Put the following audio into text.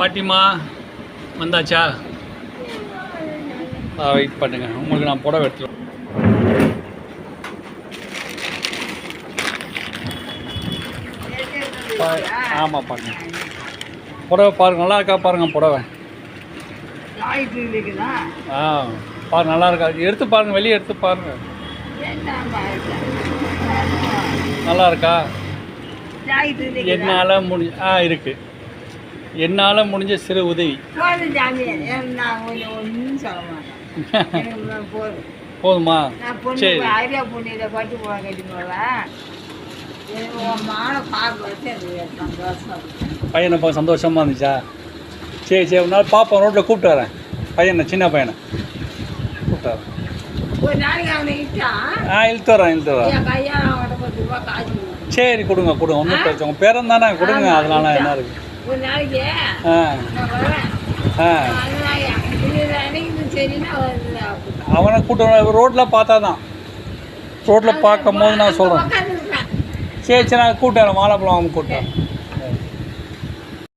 பாட்டிமா வந்தாச்சா? வெயிட் பண்ணுங்க. உங்களுக்கு நான் புடவை எடுத்துருவேன் ஆமாம் பாருங்க. புடவை பாருங்க. நல்லா இருக்கா பாருங்க புடவை? ஆ பாரு நல்லா இருக்கா? எடுத்து பாருங்க வெளியே எடுத்து பாருங்க. நல்லா இருக்கா? என்னால் முடி ஆ இருக்குது என்னால் முடிஞ்ச சிறு உதவி. போதும் சரி. பையனை பார்க்க சந்தோஷமாக இருந்துச்சா? சரி சரி. ஒரு நாள் பாப்பா ரோட்டில் கூப்பிட்டு வரேன். பையனை சின்ன பையனை? கூப்பிட்டு வரேன். ஆ இழுத்து வரேன் இழுத்து வரேன். சரி கொடுங்க கொடுங்க. ஒன்றும் பிரச்சனை உங்கள் பேரன் தானே? கொடுங்க. அதனால என்ன. இருக்குது ஒரு நாளைக்கு அவனை கூட்டு ரோட்டில் பார்த்தா தான் ரோட்டில் பார்க்கும் போது நான் சொல்கிறேன் சரி சரி நான் கூப்பிட்டு வரேன் வாழைப்பழம் அவன் கூப்பிட்டு வரேன்